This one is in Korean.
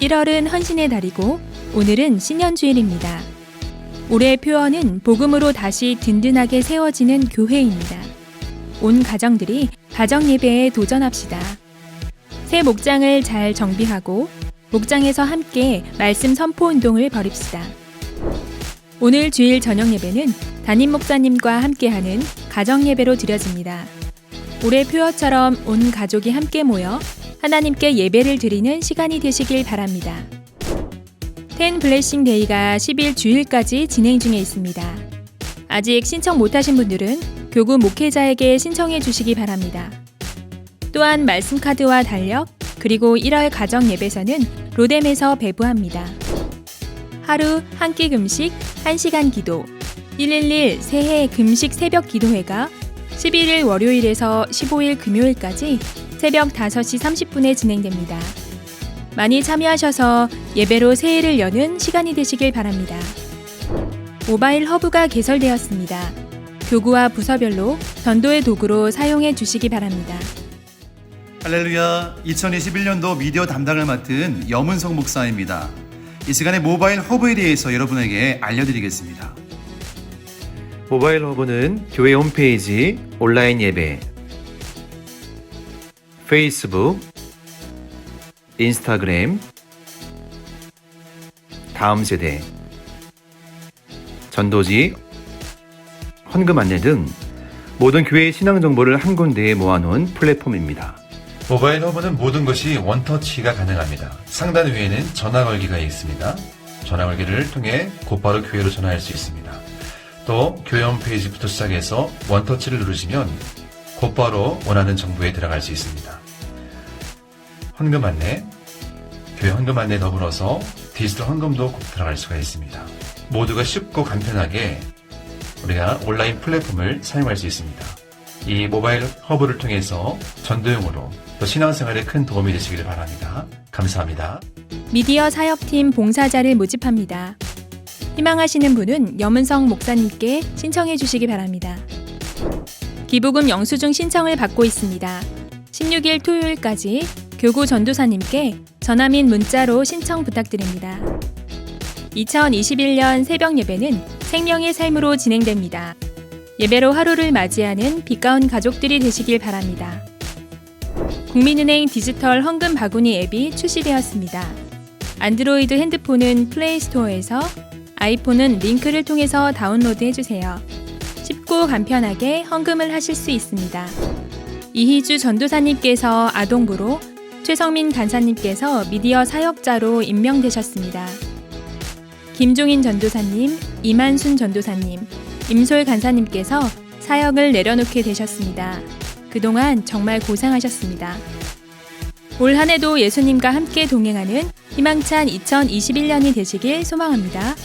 1월은 헌신의 달이고 오늘은 신년주일입니다. 올해 표어는 복음으로 다시 든든하게 세워지는 교회입니다. 온 가정들이 가정 예배에 도전합시다. 새 목장을 잘 정비하고 목장에서 함께 말씀 선포 운동을 벌입시다. 오늘 주일 저녁 예배는 담임 목사님과 함께하는 가정 예배로 드려집니다. 올해 표어처럼 온 가족이 함께 모여 하나님께 예배를 드리는 시간이 되시길 바랍니다. 텐 블레싱 데이가 10일 주일까지 진행 중에 있습니다. 아직 신청 못하신 분들은 교구 목회자에게 신청해 주시기 바랍니다. 또한 말씀 카드와 달력 그리고 1월 가정 예배서는 로뎀에서 배부합니다. 하루 한 끼 금식 1시간 기도 111 새해 금식 새벽 기도회가 11일 월요일에서 15일 금요일까지 새벽 5시 30분에 진행됩니다. 많이 참여하셔서 예배로 새해를 여는 시간이 되시길 바랍니다. 모바일 허브가 개설되었습니다. 교구와 부서별로 전도의 도구로 사용해 주시기 바랍니다. 할렐루야 2021년도 미디어 담당을 맡은 염은성 목사입니다. 이 시간에 모바일 허브에 대해서 여러분에게 알려드리겠습니다. 모바일 허브는 교회 홈페이지, 온라인 예배, 페이스북, 인스타그램, 다음 세대, 전도지, 헌금 안내 등 모든 교회의 신앙 정보를 한 군데에 모아놓은 플랫폼입니다. 모바일 허브는 모든 것이 원터치가 가능합니다. 상단 위에는 전화 걸기가 있습니다. 전화 걸기를 통해 곧바로 교회로 전화할 수 있습니다. 또 교회 홈페이지부터 시작해서 원터치를 누르시면 곧바로 원하는 정보에 들어갈 수 있습니다. 헌금 안내, 교회 헌금 안내 더불어서 디지털 헌금도 곧 들어갈 수가 있습니다. 모두가 쉽고 간편하게 우리가 온라인 플랫폼을 사용할 수 있습니다. 이 모바일 허브를 통해서 전도용으로 또 신앙생활에 큰 도움이 되시기를 바랍니다. 감사합니다. 미디어 사역팀 봉사자를 모집합니다. 희망하시는 분은 염은성 목사님께 신청해 주시기 바랍니다. 기부금 영수증 신청을 받고 있습니다. 16일 토요일까지 교구 전도사님께 전화 및 문자로 신청 부탁드립니다. 2021년 새벽 예배는 생명의 삶으로 진행됩니다. 예배로 하루를 맞이하는 빛가운 가족들이 되시길 바랍니다. 국민은행 디지털 헌금 바구니 앱이 출시되었습니다. 안드로이드 핸드폰은 플레이스토어에서 아이폰은 링크를 통해서 다운로드 해주세요. 쉽고 간편하게 헌금을 하실 수 있습니다. 이희주 전도사님께서 아동부로 최성민 간사님께서 미디어 사역자로 임명되셨습니다. 김종인 전도사님, 이만순 전도사님, 임솔 간사님께서 사역을 내려놓게 되셨습니다. 그동안 정말 고생하셨습니다. 올 한 해도 예수님과 함께 동행하는 희망찬 2021년이 되시길 소망합니다.